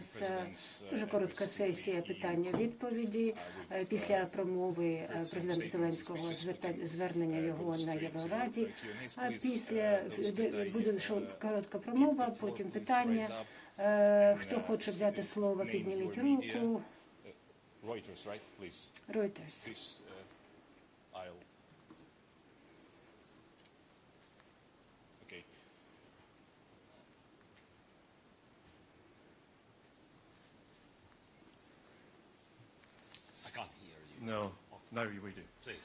нас е, дуже коротка сесія питання-відповіді. Е, Після промови е, президента Зеленського звернення його на Єврораді. А після буде коротка промова, потім питання. Хто хоче взяти слово, підніміть руку. Reuters, right? Please, Reuters. please, uh, I'll. Okay. I can't hear you. No, now we do. Please.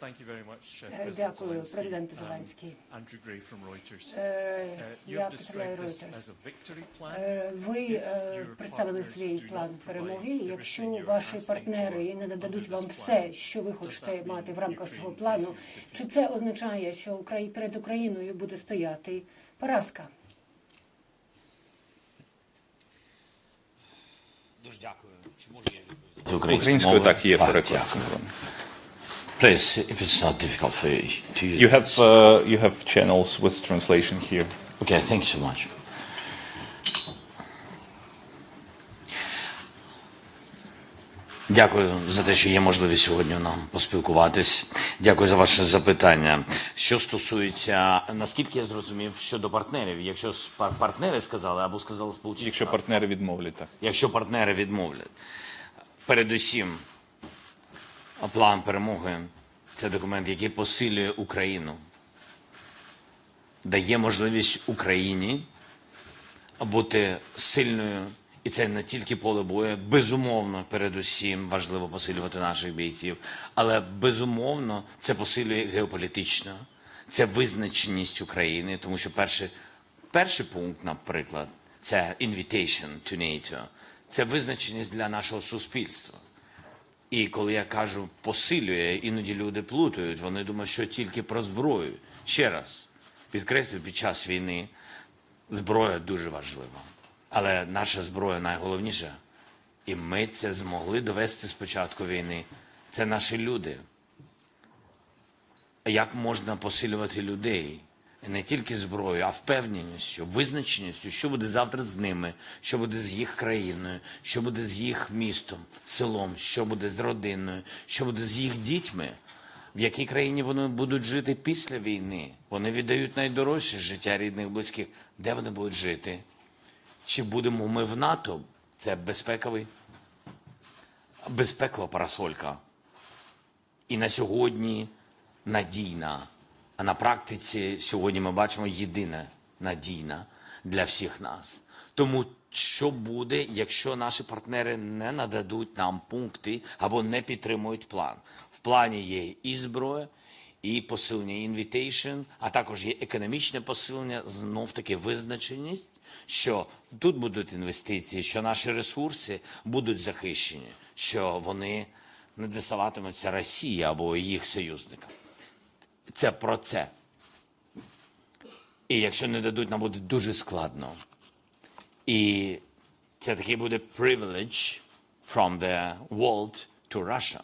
Thank you very much, uh, Е, President Дякую, Zelensky. президент Um, Зеленський. Andrew Gray from Reuters. Е, Uh, you Я have представляю described this Reuters. as a victory plan. Е, Ви е, Your представили partners свій do план not перемоги. Якщо ваші партнери не нададуть вам this все, plan, що ви does хочете мати в рамках цього Ukraine плану, чи це означає, що Украї- перед Україною буде стояти поразка? Дуже дякую. Чи можу я відповідати? З Українською так є переклад. дякую. Please, if it's not difficult for you to use. You have uh, you have channels with translation here. Okay, thank you so much. Дякую за те, що є можливість сьогодні нам поспілкуватись. Дякую за ваше запитання. Що стосується, наскільки я зрозумів, щодо партнерів, якщо пар- партнери сказали або сказали Сполучені Якщо партнери відмовлять так. якщо партнери відмовлять. Передусім, план перемоги це документ, який посилює Україну, дає можливість Україні бути сильною. І це не тільки поле бою. Безумовно, передусім важливо посилювати наших бійців, але безумовно це посилює геополітично, це визначеність України, тому що перший, перший пункт, наприклад, це invitation to NATO, це визначеність для нашого суспільства. І коли я кажу посилює, іноді люди плутають, вони думають, що тільки про зброю. Ще раз підкреслюю, під час війни зброя дуже важлива. Але наша зброя найголовніша. І ми це змогли довести з початку війни. Це наші люди. Як можна посилювати людей? Не тільки зброєю, а впевненістю, визначеністю, що буде завтра з ними, що буде з їх країною, що буде з їх містом, селом, що буде з родиною, що буде з їх дітьми, в якій країні вони будуть жити після війни. Вони віддають найдорожче життя рідних, близьких. Де вони будуть жити? Чи будемо ми в НАТО? Це безпековий, безпекова парасолька. І на сьогодні надійна. А на практиці сьогодні ми бачимо єдина надійна для всіх нас. Тому що буде, якщо наші партнери не нададуть нам пункти або не підтримують план? В плані є і зброя, і посилення інвітейшн, а також є економічне посилення, знов таки визначеність, що тут будуть інвестиції, що наші ресурси будуть захищені, що вони не діставатимуться Росії або їх союзникам. Це про це. І якщо не дадуть, нам буде дуже складно. І це такий буде privilege from the world to Russia.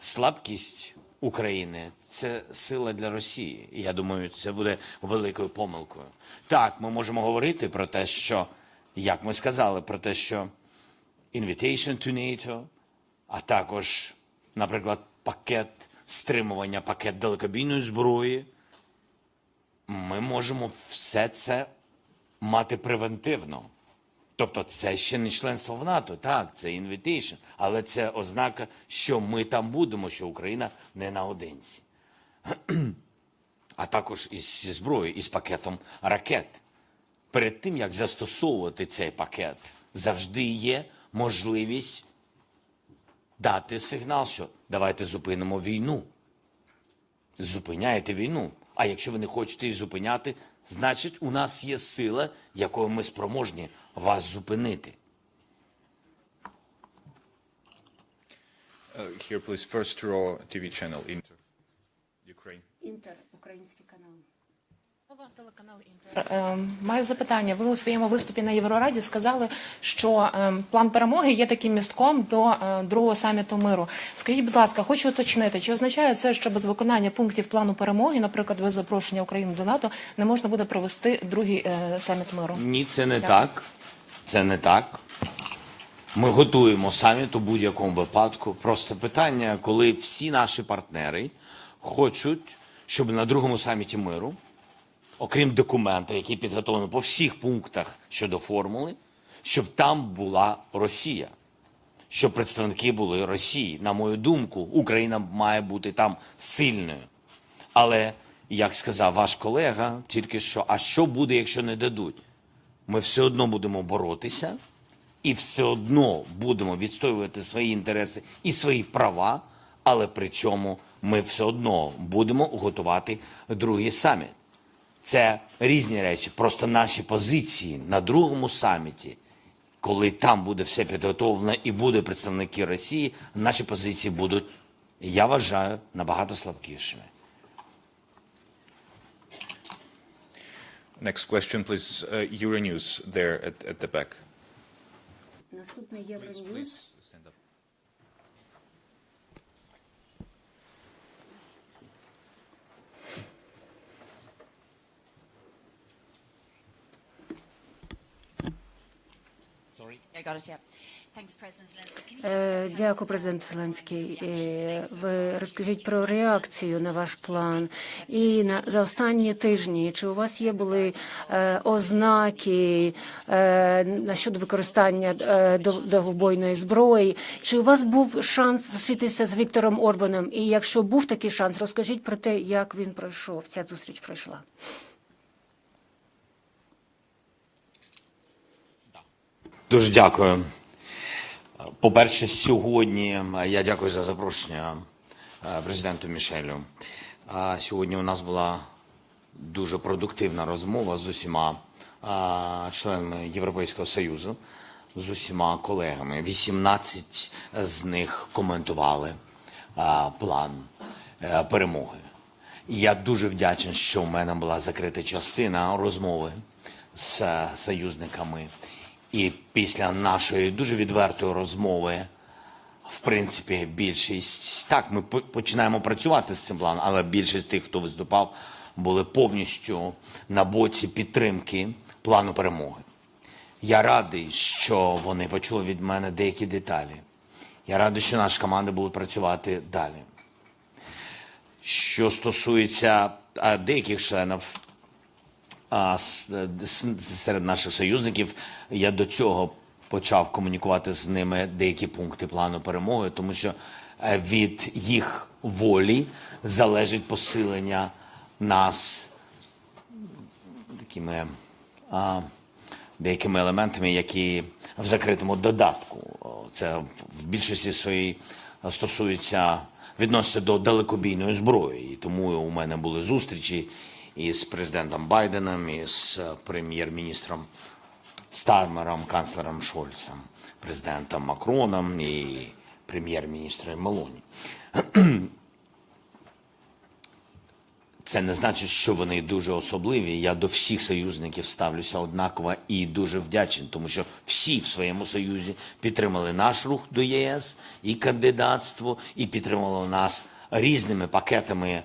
Слабкість України це сила для Росії. І я думаю, це буде великою помилкою. Так, ми можемо говорити про те, що, як ми сказали, про те, що invitation to NATO, а також, наприклад, пакет стримування, пакет далекобійної зброї. Ми можемо все це мати превентивно. Тобто це ще не членство в НАТО, так, це invitation, але це ознака, що ми там будемо, що Україна не наодинці. А також із зброєю, із пакетом ракет. Перед тим, як застосовувати цей пакет, завжди є можливість дати сигнал, що давайте зупинимо війну. Зупиняєте війну. А якщо ви не хочете її зупиняти, значить у нас є сила, якою ми спроможні вас зупинити. Uh, here, please, first row TV channel Inter. Ukraine. Інтер, український канал. Телеканал Інтер. Е, Маю запитання. Ви у своєму виступі на Єврораді сказали, що е, план перемоги є таким містком до е, другого саміту миру. Скажіть, будь ласка, хочу уточнити, чи означає це, що без виконання пунктів плану перемоги, наприклад, без запрошення України до НАТО, не можна буде провести другий е, саміт миру? Ні, це не так. Це не так. Ми готуємо саміт у будь-якому випадку. Просто питання, коли всі наші партнери хочуть, щоб на другому саміті миру, окрім документа, який підготовлений по всіх пунктах щодо формули, щоб там була Росія, щоб представники були Росії. На мою думку, Україна має бути там сильною. Але, як сказав ваш колега, тільки що, а що буде, якщо не дадуть? Ми все одно будемо боротися і все одно будемо відстоювати свої інтереси і свої права, але при цьому ми все одно будемо готувати другий саміт. Це різні речі. Просто наші позиції на другому саміті, коли там буде все підготовлено і будуть представники Росії, наші позиції будуть, я вважаю, набагато слабкішими. Next question, please. Uh, Euronews there at, at the back. Наступний Євроньюз. Stand up. Sorry. I got it, yeah. Thanks, President Zelensky. Can you just Е, tell us Дякую, президент Зеленський. Е, Ви розкажіть про реакцію на ваш план. І на за останні тижні чи у вас є були е, ознаки е, на щодо використання е, довгобойної зброї? Чи у вас був шанс зустрітися з Віктором Орбаном? І якщо був такий шанс, розкажіть про те, як він пройшов. Ця зустріч пройшла. Дуже дякую. По-перше, сьогодні е, я дякую за запрошення е, президенту Мішелю. Сьогодні у нас була дуже продуктивна розмова з усіма е, членами Європейського Союзу, з усіма колегами. 18 з них коментували план перемоги. Я дуже вдячний, що в мене була закрита частина розмови з союзниками. І після нашої дуже відвертої розмови, в принципі, більшість так, ми починаємо працювати з цим планом, але більшість тих, хто виступав, були повністю на боці підтримки плану перемоги. Я радий, що вони почули від мене деякі деталі. Я радий, що наша команда буде працювати далі. Що стосується деяких членів а, е, серед наших союзників, я до цього почав комунікувати з ними деякі пункти плану перемоги, тому що е, від їх волі залежить посилення нас такими а, деякими елементами, які в закритому додатку. Це в більшості своїй стосується відноситься до далекобійної зброї. І тому у мене були зустрічі із президентом Байденом, і з е, прем'єр-міністром Стармером, канцлером Шольцем, президентом Макроном і прем'єр-міністром Мелоні. Це не значить, що вони дуже особливі. Я до всіх союзників ставлюся однаково і дуже вдячний, тому що всі в своєму союзі підтримали наш рух до ЄС і кандидатство, і підтримали нас різними пакетами,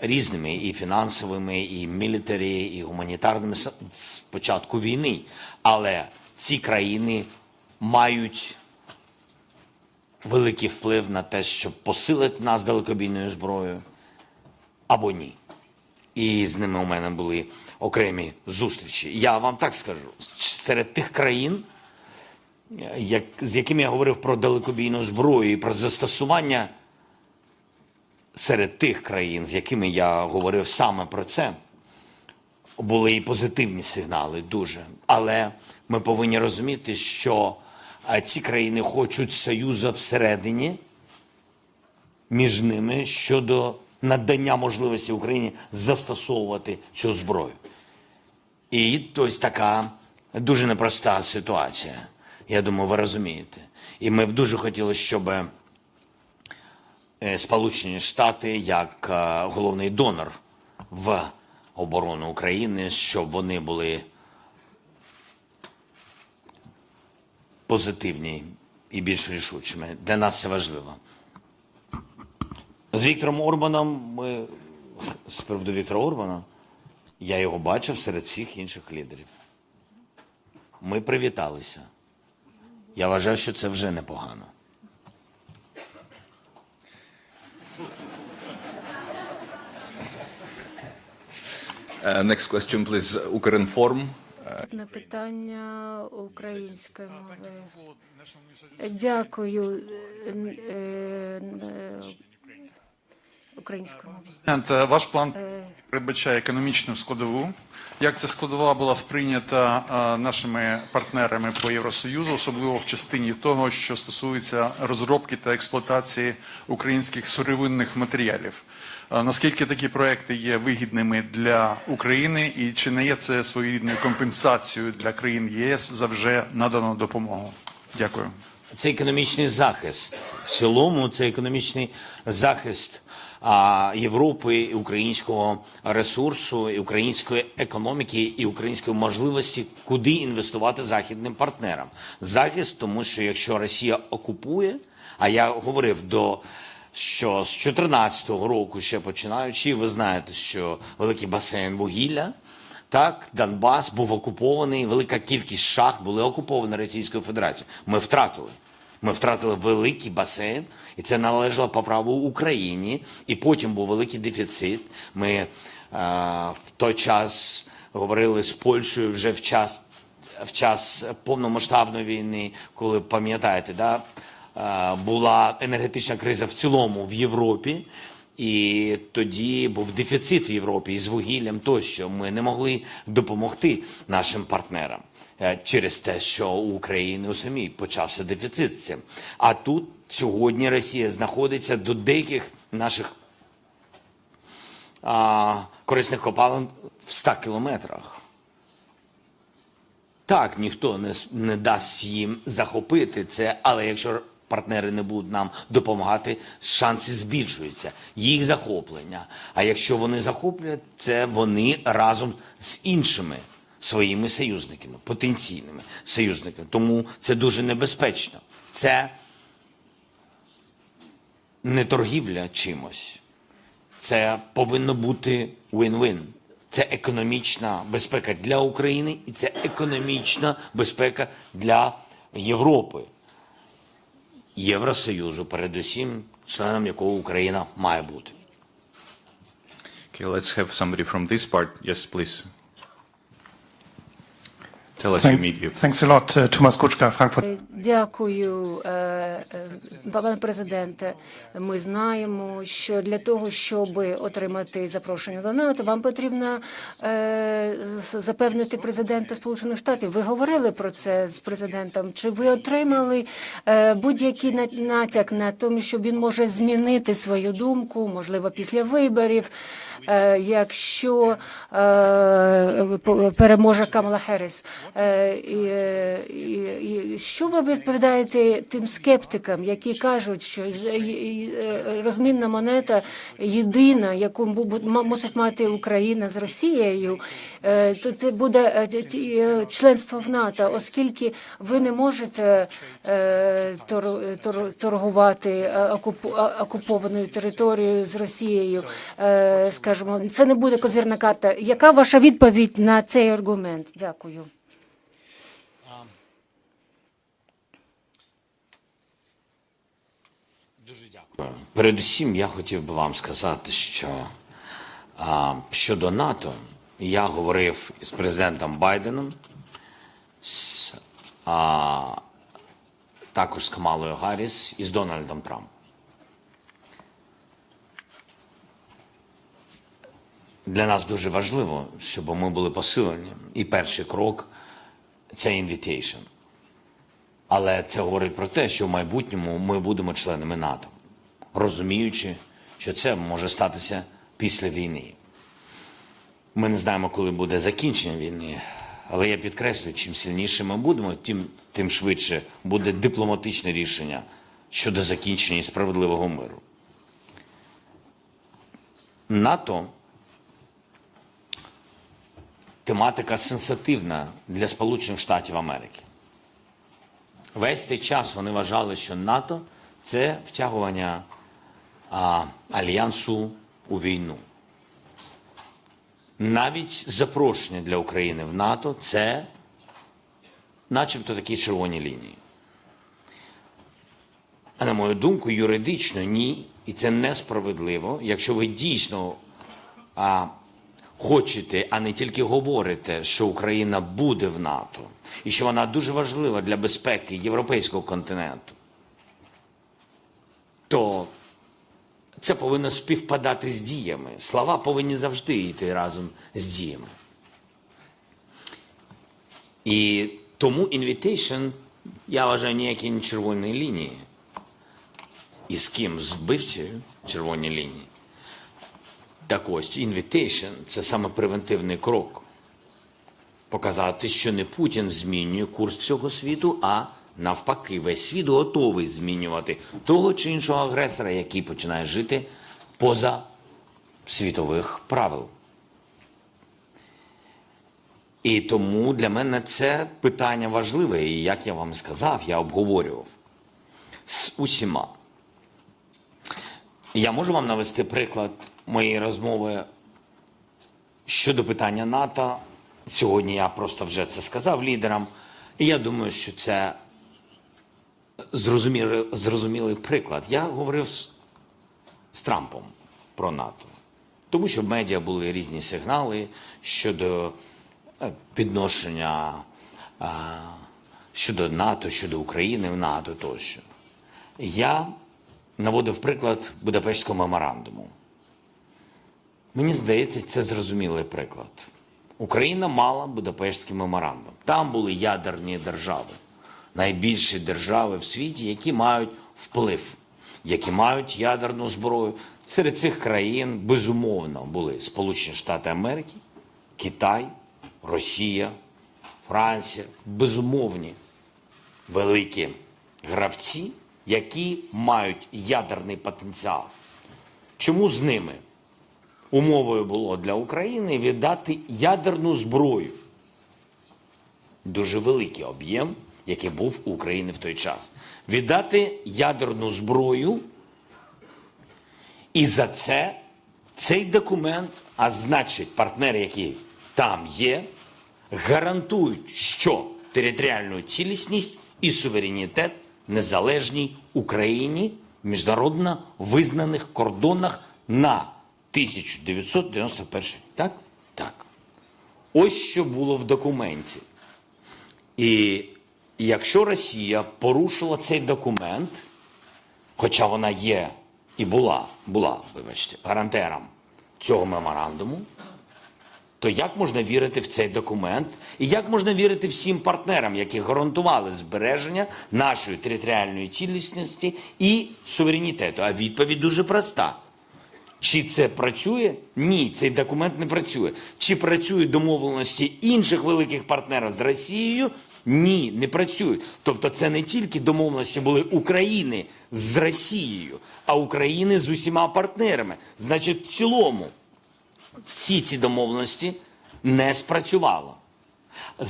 різними і фінансовими, і мілітарі, і гуманітарними з початку війни. Але ці країни мають великий вплив на те, щоб посилити нас далекобійною зброєю або ні. І з ними у мене були окремі зустрічі. Я вам так скажу: серед тих країн, як, з якими я говорив про далекобійну зброю і про застосування, серед тих країн, з якими я говорив саме про це, були і позитивні сигнали дуже. Але ми повинні розуміти, що ці країни хочуть союзу всередині між ними щодо надання можливості Україні застосовувати цю зброю. І ось така дуже непроста ситуація. Я думаю, ви розумієте. І ми б дуже хотіли, щоб Сполучені Штати, як е, головний донор в оборону України, щоб вони були позитивні і більш рішучими. Для нас це важливо. З Віктором Орбаном ми з приводу Віктора Орбана, я його бачив серед всіх інших лідерів. ми привіталися. Я вважаю, що це вже непогано. Next question, please. Ukrinform. На питання української мови. Дякую. е, е, е. Президент, ваш план передбачає економічну складову. Як ця складова була сприйнята е, нашими партнерами по Євросоюзу, особливо в частині того, що стосується розробки та експлуатації українських сировинних матеріалів? Наскільки такі проекти є вигідними для України, і чи не є це своєрідною компенсацією для країн ЄС за вже надану допомогу? Дякую. Це економічний захист. В цілому це економічний захист а, Європи, українського ресурсу, української економіки, і української можливості, куди інвестувати західним партнерам. Захист, тому що якщо Росія окупує, а я говорив до. Що з 2014 року ще починаючи, ви знаєте, що великий басейн вугілля так, Донбас був окупований, велика кількість шахт були окуповані Російською Федерацією. Ми втратили. Ми втратили великий басейн, і це належало по праву Україні. І потім був великий дефіцит. Ми е, в той час говорили з Польщею вже в час, в час повномасштабної війни, коли пам'ятаєте, да, була енергетична криза в цілому в Європі. І тоді був дефіцит в Європі із вугіллям тощо. Ми не могли допомогти нашим партнерам е, через те, що у України у самій почався дефіцит цим. А тут сьогодні Росія знаходиться до деяких наших а, корисних копалин в 100 кілометрах. Так, ніхто не, не дасть їм захопити це, але якщо партнери не будуть нам допомагати, шанси збільшуються. Їх захоплення. А якщо вони захоплять, це вони разом з іншими своїми союзниками, потенційними союзниками. Тому це дуже небезпечно. Це не торгівля чимось. Це повинно бути win-win. Це економічна безпека для України і це економічна безпека для Європи, Євросоюзу, передусім, членом якого Україна має бути. Okay, let's have somebody from this part. Yes, please. Tell us Thank- your media. Thanks a lot, uh, Thomas Kutschka, Frankfurt. Дякую, е, е, пане президенте. Ми знаємо, що для того, щоб отримати запрошення до НАТО, вам потрібно е, запевнити президента Сполучених Штатів. Ви говорили про це з президентом. Чи ви отримали е, будь-який натяк на тому, що він може змінити свою думку, можливо, після виборів, е, якщо е, переможе Камала Херріс? Е, е, і, що ви відповідаєте тим скептикам, які кажуть, що е, розмінна монета єдина, яку мусить мати Україна з Росією, то це буде членство в НАТО, оскільки ви не можете тор- тор- торгувати окупованою територією з Росією. Скажімо, це не буде козирна карта. Яка ваша відповідь на цей аргумент? Дякую. Дуже дякую. Передусім, я хотів би вам сказати, що а, щодо НАТО, я говорив із президентом Байденом, з, а, також з Камалою Гарріс і з Дональдом Трампом. Для нас дуже важливо, щоб ми були посилені. І перший крок це invitation. Але це говорить про те, що в майбутньому ми будемо членами НАТО, розуміючи, що це може статися після війни. Ми не знаємо, коли буде закінчення війни, але я підкреслюю, чим сильніше ми будемо, тим, тим швидше буде дипломатичне рішення щодо закінчення справедливого миру. НАТО тематика сенситивна для Сполучених Штатів Америки. Весь цей час вони вважали, що НАТО це втягування а, альянсу у війну. Навіть запрошення для України в НАТО це начебто такі червоні лінії. А на мою думку, юридично ні, і це несправедливо, якщо ви дійсно а, хочете, а не тільки говорите, що Україна буде в НАТО, і що вона дуже важлива для безпеки європейського континенту, то це повинно співпадати з діями. Слова повинні завжди йти разом з діями. І тому invitation, я вважаю, ніякі не червоної лінії. І з ким? З вбивцею червоні лінії. Так ось, invitation – це саме превентивний крок. Показати, що не Путін змінює курс всього світу, а навпаки, весь світ готовий змінювати того чи іншого агресора, який починає жити поза світових правил. І тому для мене це питання важливе. І як я вам сказав, я обговорював з усіма. Я можу вам навести приклад моєї розмови щодо питання НАТО. Сьогодні я просто вже це сказав лідерам. І я думаю, що це зрозумілий, зрозумілий приклад. Я говорив з, з Трампом про НАТО, тому що в медіа були різні сигнали щодо е, підношення щодо НАТО, щодо України в НАТО тощо. Я наводив приклад Будапештського меморандуму. Мені здається, це зрозумілий приклад. Україна мала Будапештський меморандум. Там були ядерні держави, найбільші держави в світі, які мають вплив, які мають ядерну зброю. Серед цих країн безумовно були Сполучені Штати Америки, Китай, Росія, Франція, безумовні великі гравці, які мають ядерний потенціал. Чому з ними? Умовою було для України віддати ядерну зброю. Дуже великий об'єм, який був у України в той час. Віддати ядерну зброю. І за це цей документ, а значить, партнери, які там є, гарантують, що територіальну цілісність і суверенітет незалежній Україні в міжнародно визнаних кордонах на 1991. Так? Так. Ось що було в документі. І якщо Росія порушила цей документ, хоча вона є і була, була, вибачте, гарантером цього меморандуму, то як можна вірити в цей документ? І як можна вірити всім партнерам, які гарантували збереження нашої територіальної цілісності і суверенітету? А відповідь дуже проста. Чи це працює? Ні, цей документ не працює. Чи працюють домовленості інших великих партнерів з Росією? Ні, не працюють. Тобто це не тільки домовленості були України з Росією, а України з усіма партнерами. Значить, в цілому всі ці домовленості не спрацювало.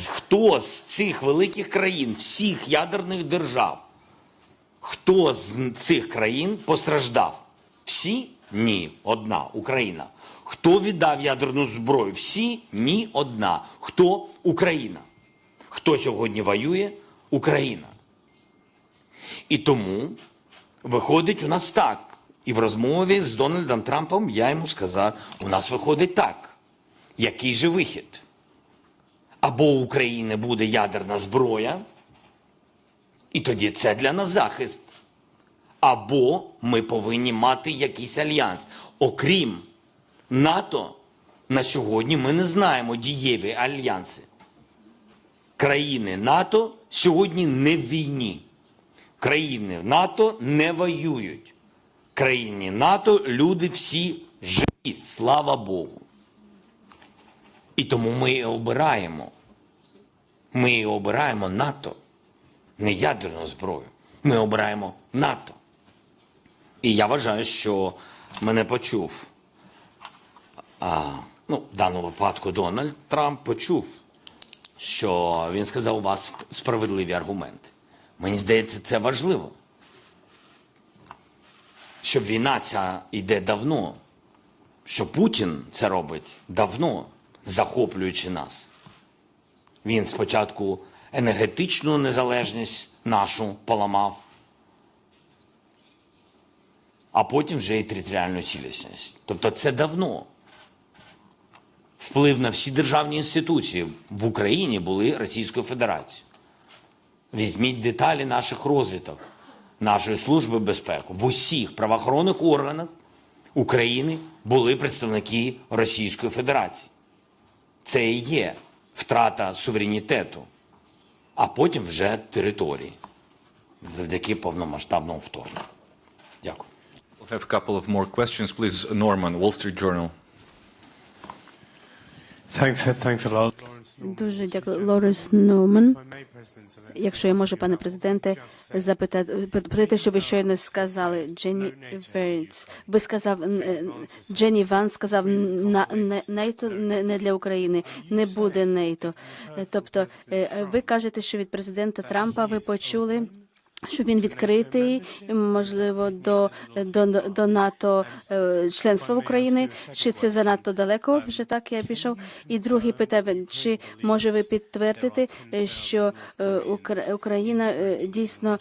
Хто з цих великих країн, всіх ядерних держав, хто з цих країн постраждав? Всі? Ні, одна Україна. Хто віддав ядерну зброю? Всі? Ні, одна. Хто? Україна. Хто сьогодні воює? Україна. І тому виходить у нас так. І в розмові з Дональдом Трампом я йому сказав: у нас виходить так. Який же вихід? Або у України буде ядерна зброя, і тоді це для нас захист. Або ми повинні мати якийсь альянс. Окрім НАТО, на сьогодні ми не знаємо дієві альянси. Країни НАТО сьогодні не в війні. Країни НАТО не воюють. Країні НАТО люди всі живі, слава Богу. І тому ми і обираємо. Ми і обираємо НАТО, не ядерну зброю. Ми обираємо НАТО. І я вважаю, що мене почув. А, ну, в даному випадку Дональд Трамп почув, що він сказав у вас справедливі аргументи. Мені здається, це важливо. Що війна ця йде давно, що Путін це робить давно, захоплюючи нас. Він спочатку енергетичну незалежність нашу поламав, а потім вже і територіальну цілісність. Тобто це давно. Вплив на всі державні інституції в Україні були Російською Федерацією. Візьміть деталі наших розвиток, нашої служби безпеки. В усіх правоохоронних органах України були представники Російської Федерації. Це і є втрата суверенітету, а потім вже території завдяки повномасштабному вторгненню. Дякую. We'll have a couple of more questions, please. Norman, Wall Street Journal. Thanks, thanks a lot. Дуже дякую, Лорес Норман. Якщо я можу, пане президенте, запитати про те, що ви щойно сказали, Дженні Верц. Ви сказав е, Дженні Ван сказав на не НАТО не, не для України, не буде НАТО. Е, Тобто, е, ви кажете, що від президента Трампа ви почули. Що він відкритий, можливо, до, до, до НАТО е, членства України, чи це занадто далеко? Вже так я пішов. І другий питає, чи може ви підтвердити, е, що е, Укра- Україна дійсно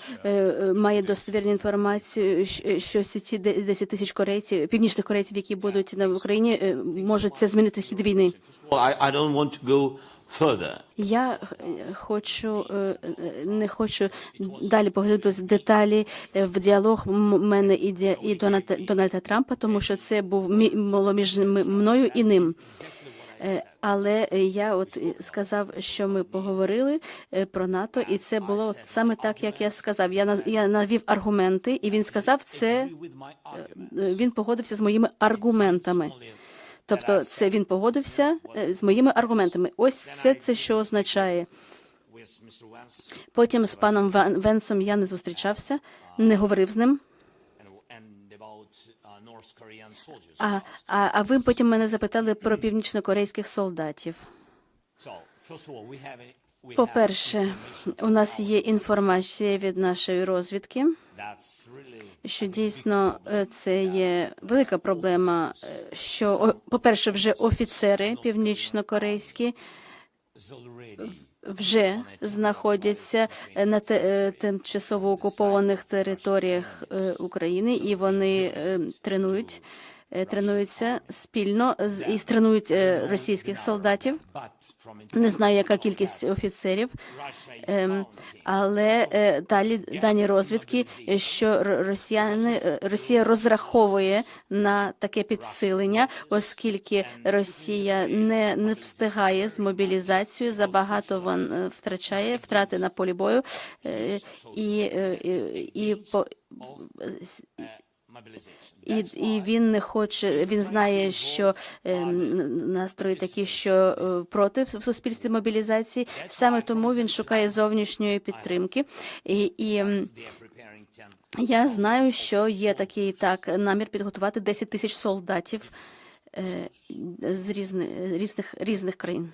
має достовірну інформацію, що всі ці де- 10 тисяч корейців, північних корейців, які будуть на Україні, можуть це змінити хід війни? I, I don't want to go. Я е, хочу е, е, не хочу далі поглибитися в деталі в діалог мене і і Дональда, Трампа, тому що це був було між мною і ним. Але я от сказав, що ми поговорили про НАТО, і це було саме так, як я сказав. Я я навів аргументи, і він сказав це. Він погодився з моїми аргументами. Тобто, це він погодився е, з моїми аргументами. Ось це це що означає. Потім з паном Венсом я не зустрічався, не говорив з ним. А, а, а ви потім мене запитали про північнокорейських солдатів. Have По-перше, у нас є інформація від нашої розвідки, що дійсно е, це є велика проблема. е, Що по-перше, вже офіцери північнокорейські вже знаходяться е, на тимчасово окупованих територіях України, і вони тренують. Е, Тренуються спільно і тренують е, російських солдатів. Не знаю, яка кількість офіцерів, ем, але е, далі дані розвідки, що росіяни Росія розраховує на таке підсилення, оскільки Росія не, не встигає з мобілізацією, забагато вон втрачає втрати на полі бою і, і, і по. І, і він не хоче. Він знає, що е, настрої такі, що е, проти в суспільстві мобілізації. Саме тому він шукає зовнішньої підтримки. І, і м, They are preparing 10 я знаю, що є такий так намір підготувати 10 тисяч солдатів е, з різних різних різних країн,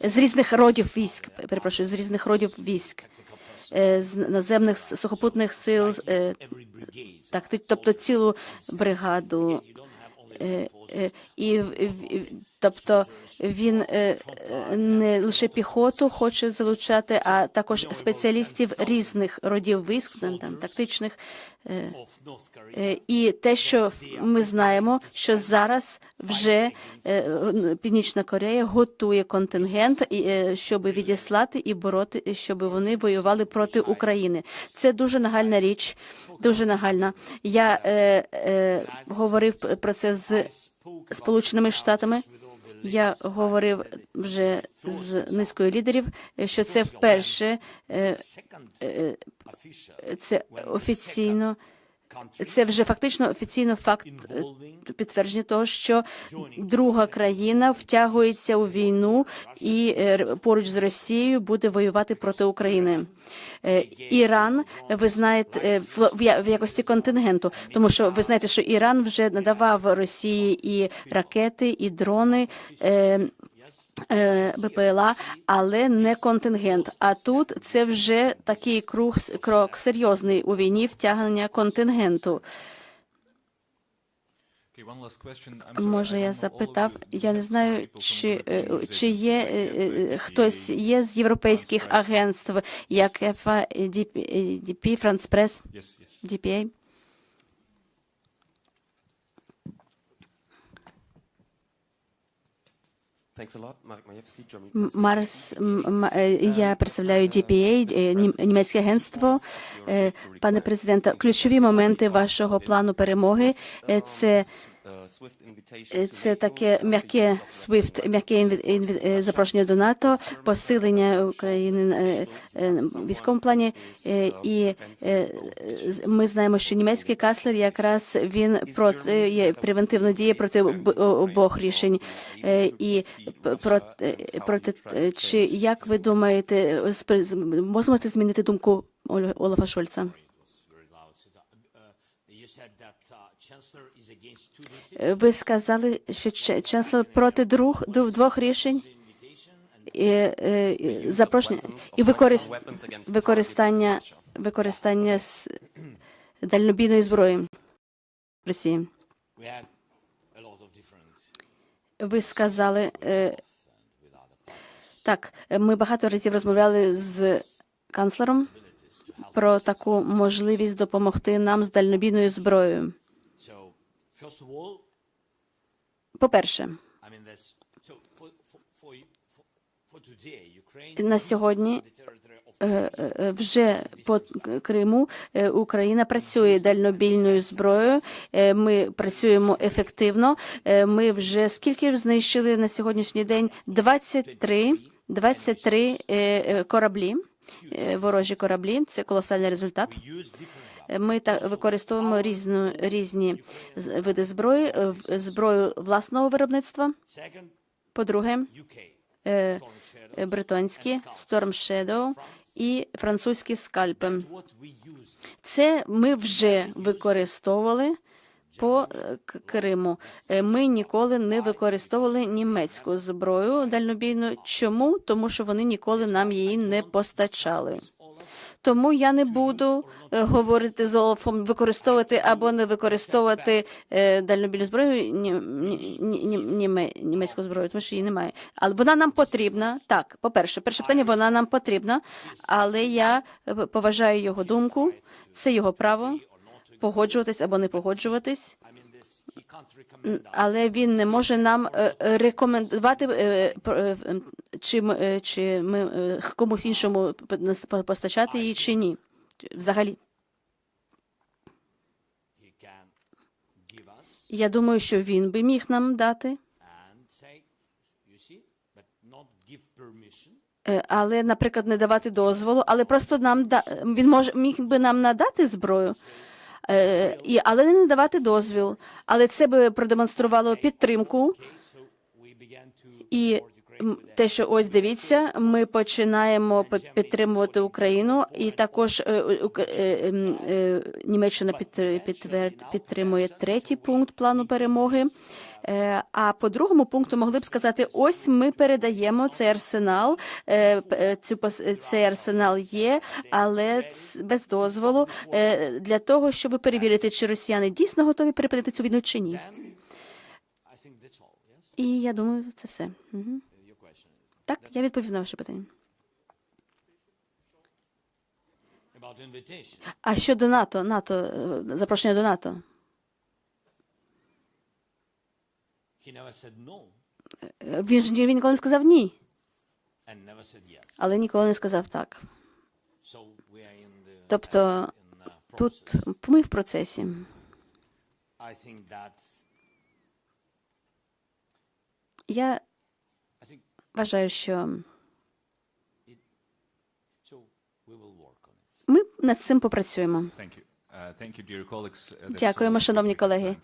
з різних родів військ. Перепрошую, з різних родів військ, наземних сухопутних сил. е, every brigade. так, ти- тобто цілу бригаду. Е, е, І, тобто він е, е, не лише піхоту хоче залучати, а також спеціалістів різних родів військ, тактичних. Е, І те, що ми знаємо, що зараз вже е, Північна Корея готує контингент, е, щоб відіслати і бороти, щоб вони воювали проти України. Це дуже нагальна річ, дуже нагальна. Я е, е, говорив про це з Сполученими Штатами. Я говорив вже з низкою лідерів, що це вперше е, е, це офіційно. Це вже фактично офіційно факт е, підтвердження того, що друга країна втягується у війну і е, поруч з Росією буде воювати проти України. Е, Іран, ви знаєте, в якості контингенту, тому що ви знаєте, що Іран вже надавав Росії і ракети, і дрони. Е, БПЛА, але не контингент. А тут це вже такий круг крок серйозний у війні втягнення контингенту. Може, я запитав. Я не знаю, чи, е, чи є е, хтось є з європейських агентств, як ЕФА, DP, France Press. DPA. Марс, я представляю DPA, нім- німецьке агентство. Пане президенте, ключові моменти вашого плану перемоги це Це таке м'яке SWIFT, м'яке е, запрошення до НАТО, посилення України е, е, військовому плані. І ми знаємо, що німецький канцлер якраз він проти є превентивно діє проти обох рішень. І проти е, чи як ви думаєте, можете змінити думку Олафа Шольца? Е, Ви сказали, що ч- чанслер проти друг, ду- двох рішень і, е, і запрошення і використ, використання, використання с- дальнобійної зброї в Росії. Ви сказали, е, так, ми багато разів розмовляли з канцлером про таку можливість допомогти нам з дальнобійною зброєю. So, first of all, По-перше, на сьогодні of е, е, вже по Криму е, Україна працює дальнобільною зброєю. Е, Ми працюємо ефективно. Е, Ми вже скільки знищили на сьогоднішній день? 23, 23 е, е, кораблі. е, Ворожі кораблі, це колосальний результат. Ми та використовуємо різну різні види зброї, е, зброю власного виробництва. По-друге, е, е, британські Storm Shadow і французькі скальпи. Це ми вже використовували по Криму. Ми ніколи не використовували німецьку зброю дальнобійну. Чому? Тому що вони ніколи нам її не постачали. Тому я не буду е, говорити з Олафом використовувати або не використовувати е, дальнобійну зброю ні, ні, ні, ні, німе- німецьку зброю, тому що її немає. Але вона нам потрібна. Так, по-перше, перше питання, вона нам потрібна, але я е, поважаю його думку. Це його право погоджуватись або не погоджуватись. Але він не може нам е, е, рекомендувати, чи е, чи ми комусь іншому постачати її, чи ні. Взагалі, я думаю, що він би міг нам дати, але, наприклад, не давати дозволу, але просто нам да він може міг би нам надати зброю. Е, і, але не надавати дозвіл. Але це би продемонструвало підтримку І те, що ось дивіться, ми починаємо підтримувати Україну, і також е, е, ем, Німеччина підтримує третій пункт плану перемоги. Е, А по другому пункту могли б сказати: ось ми передаємо цей арсенал. е, е, цю Цей арсенал є, але без дозволу для того, щоб перевірити, чи росіяни дійсно готові перепинити цю війну чи ні. І я думаю, це все. Угу. Так, я відповів на ваше питання. А щодо НАТО, НАТО, запрошення до НАТО. He never said no Е, Він ж він ніколи не сказав ні, але ніколи не сказав так. Тобто тут ми в процесі. Я вважаю, що ми над цим попрацюємо. Uh. Uh, Дякуємо, шановні колеги.